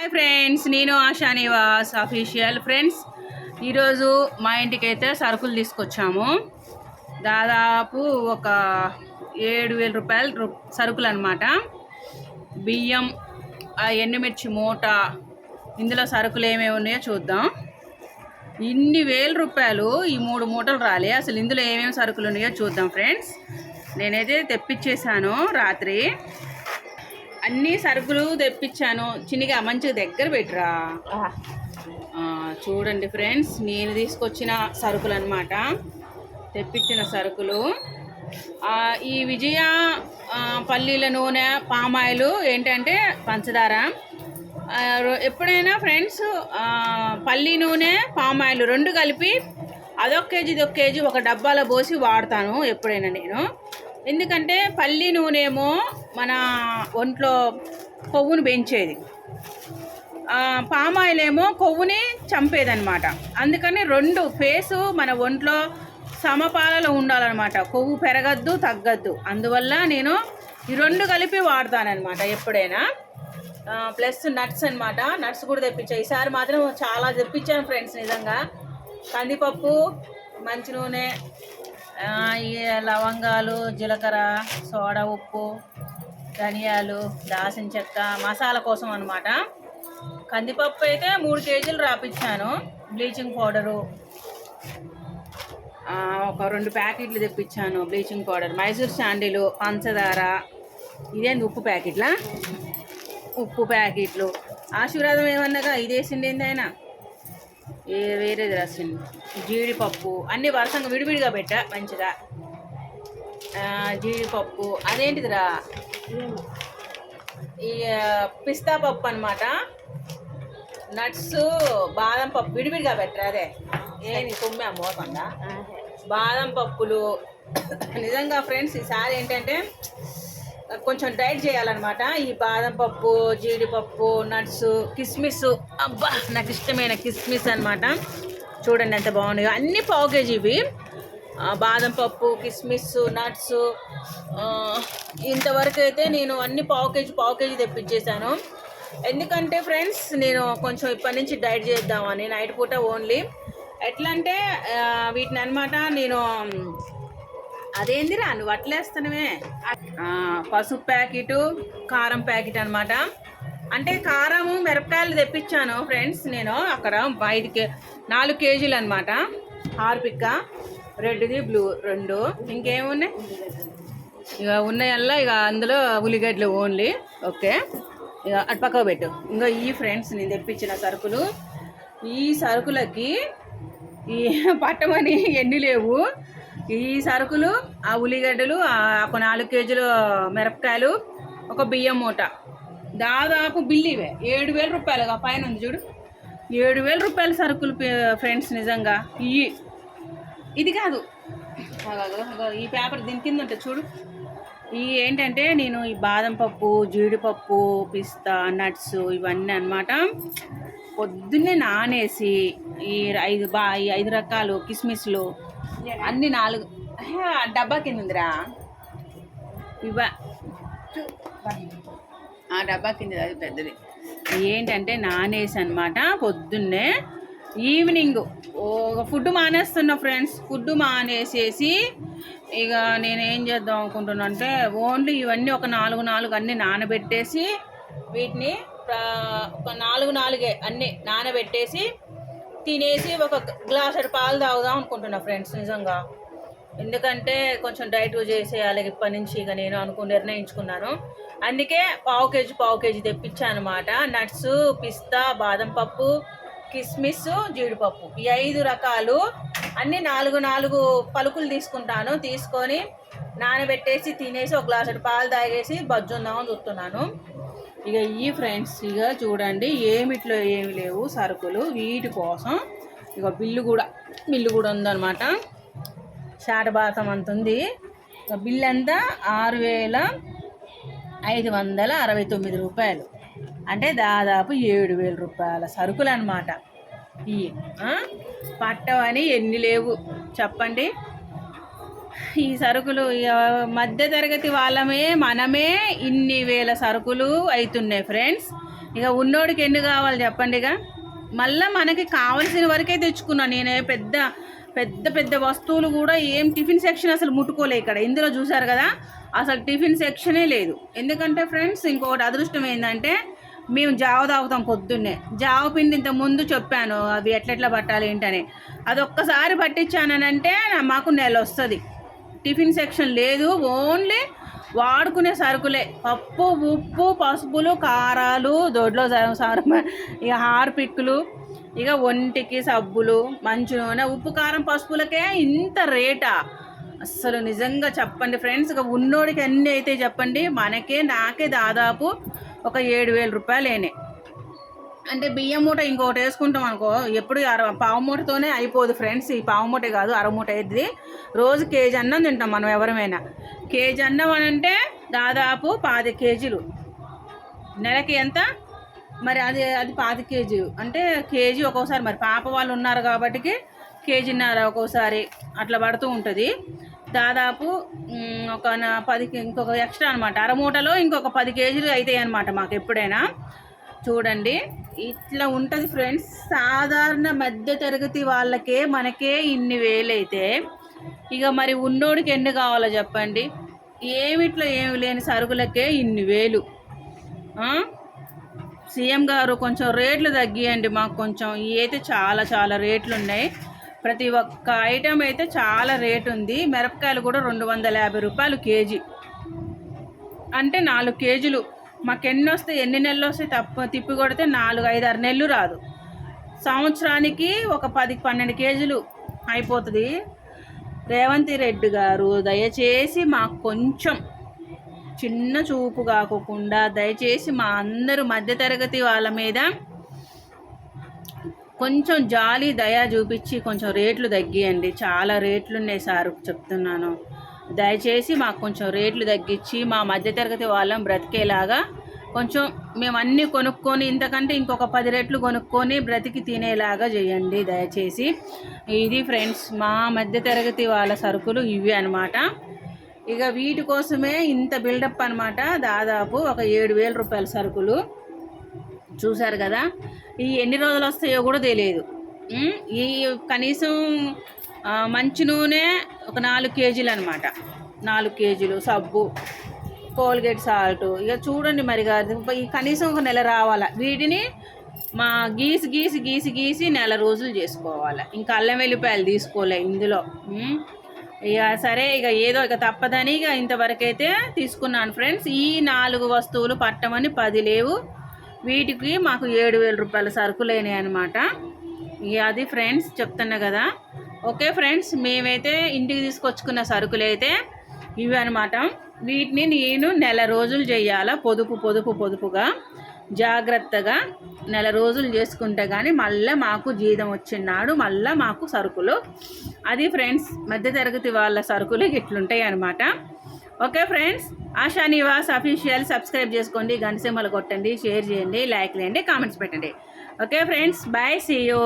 Hi friends నేను ASHA Nivas official friends ఈరోజు మా ఇంటికి అయితే సరుకులు తీసుకొచ్చాము. దాదాపు ఒక ఏడు వేల రూపాయలు రు- సరుకులు అనమాట బియ్యం ఆ ఎండుమిర్చి మూట ఇందులో సరుకులు ఏమేమి ఉన్నాయో చూద్దాం. ఇన్ని వేల రూపాయలు ఈ మూడు మూటలు రాలే. అసలు ఇందులో ఏమేమి సరుకులు ఉన్నాయో చూద్దాం ఫ్రెండ్స్ నేనైతే తెప్పించేశాను రాత్రి. అన్ని సరుకులు తెప్పించాను. చిన్నగా మంచిగా దగ్గర పెట్టరా? చూడండి ఫ్రెండ్స్ నేను తీసుకొచ్చిన సరుకులు అనమాట తెప్పించిన సరుకులు. ఈ విజయ పల్లీల నూనె పామాయిల్ ఏంటంటే పంచదార. ఎప్పుడైనా ఫ్రెండ్స్ పల్లి నూనె పామాయిల్ రెండు కలిపి అదొక కేజీ ఇదొక కేజీ ఒక డబ్బాలో పోసి వాడతాను ఎప్పుడైనా నేను. ఎందుకంటే పల్లి నూనె ఏమో మన ఒంట్లో కొవ్వును పెంచేది. ఆ, పామాయిల్ ఏమో కొవ్వుని చంపేదన్నమాట. అందుకని రెండు ఫేసు మన ఒంట్లో సమపాలలో ఉండాలన్నమాట. కొవ్వు పెరగద్దు తగ్గద్దు. అందువల్ల నేను ఈ రెండు కలిపి వాడతానన్నమాట ఎప్పుడైనా. ప్లస్ నట్స్ అనమాట నట్స్ కూడా తెప్పించాను ఈసారి మాత్రం చాలా తెప్పించాను ఫ్రెండ్స్ నిజంగా. కందిపప్పు మంచి నూనె లవంగాలు జీలకర్ర సోడా ఉప్పు ధనియాలు దాసిన చెక్క మసాలా కోసం అనమాట కందిపప్పు అయితే మూడు కేజీలు రాపించాను బ్లీచింగ్ పౌడరు ఒక రెండు ప్యాకెట్లు తెప్పించాను బ్లీచింగ్ పౌడర్. మైసూర్ శాండిలు పంచదార ఇదేంది ఉప్పు ప్యాకెట్లా? ఉప్పు ప్యాకెట్లు. ఆశీర్వాదం ఏమన్నాగా ఇదేసిండి ఏంది ఆయన? ఏ వేరేది రాసింది జీడిపప్పు. అన్ని వరుసంగా విడివిడిగా పెట్టా మంచిగా. జీడిపప్పు. అదేంటిదిరా? ఈ పిస్తా పప్పు అనమాట నట్స్ బాదం పప్పు విడివిడిగా పెట్టరా అదే? ఏంది తుమ్మే మోకుండా బాదం పప్పులు. నిజంగా ఫ్రెండ్స్ ఈసారి ఏంటంటే కొంచెం డైట్ చేయాలన్నమాట. ఈ బాదం పప్పు జీడిపప్పు నట్స్ కిస్మిస్. అబ్బా నాకు ఇష్టమైన కిస్మిస్ అన్నమాట. చూడండి ఎంత బాగున్నాయో. అన్ని పావు కేజీ ఇవి. బాదం పప్పు కిస్మిస్ నట్స్ ఇంతవరకు అయితే నేను అన్ని పావు కేజీ పావు కేజీ తెప్పించేశాను. ఎందుకంటే ఫ్రెండ్స్ నేను కొంచెం ఇప్పటి నుంచి డైట్ చేద్దామని నైట్ పూట ఓన్లీ. ఎట్లా అంటే వీటిని అనమాట నేను అదేందిరా నువ్వు అట్లేస్తానవే పసుపు ప్యాకెట్ కారం ప్యాకెట్ అనమాట అంటే కారము మిరపకాయలు తెప్పించాను ఫ్రెండ్స్ నేను. అక్కడ ఐదు కే నాలుగు కేజీలు అనమాట హార్పిక్క. రెడ్ది బ్లూ రెండు. ఇంకేమున్నాయి? ఇక ఉన్నాయల్లా ఇక అందులో ఉల్లిగడ్డలు ఓన్లీ. ఓకే. ఇక అటు పక్కకు పెట్టు. ఇంకా ఈ ఫ్రెండ్స్ నేను తెప్పించిన సరుకులు. ఈ సరుకులకి ఈ పట్టమని ఎన్ని లేవు. ఈ సరుకులు ఆ ఉల్లిగడ్డలు ఒక నాలుగు కేజీలు మిరపకాయలు ఒక బియ్యం మూట. దాదాపు బిల్లు ఇవే. ఏడు వేల రూపాయలుగా పైన ఉంది చూడు. ఏడు వేల రూపాయల సరుకులు ఫ్రెండ్స్ నిజంగా. ఇవి ఇది కాదు. ఈ పేపర్ దీని కింద ఉంటుంది చూడు. ఈ ఏంటంటే నేను ఈ బాదం పప్పు జీడిపప్పు పిస్తా నట్స్ ఇవన్నీ అన్నమాట పొద్దున్నే నానేసి ఈ ఐదు బా ఈ ఐదు రకాలు కిస్మిస్లు అన్ని నాలుగు ఆ డబ్బా కింద ఉందిరా. ఇవ ఆ డబ్బా కింద అది పెద్దది. ఏంటంటే నానేసి అనమాట పొద్దున్నే ఈవినింగ్ ఫుడ్ మానేస్తున్నా ఫ్రెండ్స్. ఫుడ్ మానేసేసి ఇక నేను ఏం చేద్దాం అనుకుంటున్నా అంటే ఓన్లీ ఇవన్నీ ఒక నాలుగు నాలుగు అన్నీ నానబెట్టేసి వీటిని ఒక నాలుగు నాలుగే అన్నీ నానబెట్టేసి తినేసి ఒక గ్లాస్ పాలు తాగుదాం అనుకుంటున్నా ఫ్రెండ్స్ నిజంగా. ఎందుకంటే కొంచెం డైట్ చేసేయాలి ఇప్పటి నుంచి ఇక నేను అనుకు నిర్ణయించుకున్నాను. అందుకే పావు కేజీ పావు కేజీ తెప్పించాను అనమాట నట్స్ పిస్తా బాదం పప్పు కిస్మిస్ జీడిపప్పు. ఈ ఐదు రకాలు అన్ని నాలుగు నాలుగు పలుకులు తీసుకుంటాను. తీసుకొని నానబెట్టేసి తినేసి ఒక గ్లాసు పాలు తాగేసి బజ్జుందామని చూస్తున్నాను. ఇక ఈ ఫ్రెండ్స్ ఇక చూడండి ఏమిట్లో ఏమి లేవు సరుకులు. వీటి కోసం ఇక బిల్లు కూడా బిల్లు కూడా ఉందన్నమాట. శాటభాతం అంత ఉంది. ఇక బిల్ అంతా ఆరు వేల ఐదు వందల అరవై తొమ్మిది రూపాయలు. అంటే దాదాపు ఏడు వేల రూపాయల సరుకులు అనమాట ఈ ఆ? పట్టవని ఎన్ని లేవు చెప్పండి. ఈ సరుకులు ఇక మధ్య తరగతి వాళ్ళమే మనమే ఇన్ని వేల సరుకులు అవుతున్నాయి ఫ్రెండ్స్. ఇక ఉన్నోడికి ఎన్ని కావాలి చెప్పండి ఇక. మళ్ళీ మనకి కావాల్సిన వరకే తెచ్చుకున్నాను నేను పెద్ద పెద్ద పెద్ద వస్తువులు కూడా ఏం టిఫిన్ సెక్షన్ అసలు ముట్టుకోలే ఇక్కడ. ఇందులో చూసారు కదా? అసలు టిఫిన్ సెక్షనే లేదు. ఎందుకంటే ఫ్రెండ్స్ ఇంకొకటి అదృష్టం ఏంటంటే మేము జావ తాగుతాం పొద్దున్నే. జావ పిండి ఇంత ముందు చెప్పాను అవి ఎట్లెట్లా పట్టాలి ఏంటని. అది ఒక్కసారి పట్టించానంటే మాకు నెల వస్తుంది టిఫిన్ సెక్షన్ లేదు ఓన్లీ వాడుకునే సరుకులే. పప్పు ఉప్పు పసుపులు కారాలు దొడ్లో ఇక హార్పిక్లు ఇక ఒంటికి సబ్బులు మంచి నూనె ఉప్పు కారం పసుపులకే ఇంత రేటా? అస్సలు నిజంగా చెప్పండి ఫ్రెండ్స్ ఇక ఉన్నోడికి అన్నీ అయితే చెప్పండి మనకే నాకే దాదాపు ఒక ఏడు వేల రూపాయలేనే అంటే బియ్యం మూట ఇంకొకటి వేసుకుంటాం అనుకో ఎప్పుడు అర పావు మూటతోనే అయిపోదు ఫ్రెండ్స్. ఈ పావు మూట కాదు అర మూట అయింది రోజు కేజీ అన్నం తింటాం మనం ఎవరమైనా. కేజీ అన్నం అని అంటే దాదాపు పాతి కేజీలు. నెలకి ఎంత? మరి అది అది పాతి కేజీ. అంటే కేజీ ఒక్కోసారి మరి పాప వాళ్ళు ఉన్నారు కాబట్టి కేజీన్నర ఒక్కోసారి అట్లా పడుతూ ఉంటుంది. దాదాపు ఒక నా- పది కే- ఇంకొక ఎక్స్ట్రా అనమాట అరమూటలో ఇంకొక పది కేజీలు అవుతాయి అనమాట మాకు ఎప్పుడైనా. చూడండి ఇట్లా ఉంటుంది ఫ్రెండ్స్. సాధారణ మధ్య తరగతి వాళ్ళకే మనకే ఇన్ని వేలైతే ఇక మరి ఉన్నోడికి ఎన్ని కావాలో చెప్పండి. ఏమిట్లో ఏమి లేని సరుకులకే ఇన్ని వేలు. సీఎం గారు కొంచెం రేట్లు తగ్గియండి మాకు కొంచెం. ఇవి అయితే చాలా చాలా రేట్లు ఉన్నాయి ప్రతి ఒక్క ఐటెం అయితే చాలా రేట్ ఉంది. మిరపకాయలు కూడా రెండు వందల యాభై రూపాయలు కేజీ. అంటే నాలుగు కేజీలు. మాకు ఎన్ని వస్తాయి ఎన్ని నెలలు వస్తాయి తప్ప తిప్పి కొడితే నాలుగు ఐదు ఆరు నెలలు రాదు. సంవత్సరానికి ఒక పది పన్నెండు కేజీలు అయిపోతుంది. రేవంత్ రెడ్డి గారు దయచేసి మాకు కొంచెం చిన్న చూపు కాకోకుండా దయచేసి మా అందరూ మధ్యతరగతి వాళ్ళ మీద కొంచెం జాలి దయ చూపించి కొంచెం రేట్లు తగ్గియండి. చాలా రేట్లు ఉన్నాయి సార్ చెప్తున్నాను. దయచేసి మాకు కొంచెం రేట్లు తగ్గించి మా మధ్యతరగతి వాళ్ళం బ్రతికేలాగా కొంచెం మేము అన్నీ కొనుక్కొని ఇంతకంటే ఇంకొక పది రెట్లు కొనుక్కొని బ్రతికి తినేలాగా చేయండి దయచేసి. ఇది ఫ్రెండ్స్ మా మధ్యతరగతి వాళ్ళ సరుకులు ఇవి అన్నమాట. ఇక వీటి కోసమే ఇంత బిల్డప్ అనమాట దాదాపు ఒక ఏడు వేల రూపాయల సరుకులు చూశారు కదా. ఈ ఎన్ని రోజులు వస్తాయో కూడా తెలియదు. ఈ కనీసం మంచి నూనె ఒక నాలుగు కేజీలు అనమాట నాలుగు కేజీలు సబ్బు కోల్గేట్ సాల్ట్. ఇక చూడండి మరి కాదు, ఈ కనీసం ఒక నెల రావాలా? వీటిని మా గీసి గీసి గీసి గీసి నెల రోజులు చేసుకోవాలి? ఇంకా అల్లం వెల్లిపాయలు తీసుకోలే ఇందులో. ఇక సరే ఇక ఏదో ఇక తప్పదని ఇక ఇంతవరకైతే తీసుకున్నాను ఫ్రెండ్స్. ఈ నాలుగు వస్తువులు పట్టమని పది లేవు. వీటికి మాకు ఏడు వేల రూపాయల సరుకులేనాయి అనమాట అది ఫ్రెండ్స్ చెప్తున్నా కదా. ఓకే ఫ్రెండ్స్ మేమైతే ఇంటికి తీసుకొచ్చుకున్న సరుకులు అయితే ఇవి అనమాట వీటిని నేను నెల రోజులు చేయాలా? పొదుపు పొదుపు పొదుపుగా జాగ్రత్తగా నెల రోజులు చేసుకుంటే కానీ మళ్ళీ మాకు జీతం వచ్చినాడు మళ్ళీ మాకు సరుకులు. అది ఫ్రెండ్స్ మధ్యతరగతి వాళ్ళ సరుకులు ఇట్లుంటాయి అనమాట okay friends Asha Nivas official subscribe చేసుకోండి గంట కొట్టండి షేర్ చేయండి లైక్ చేయండి కామెంట్స్ పెట్టండి. Okay friends bye see you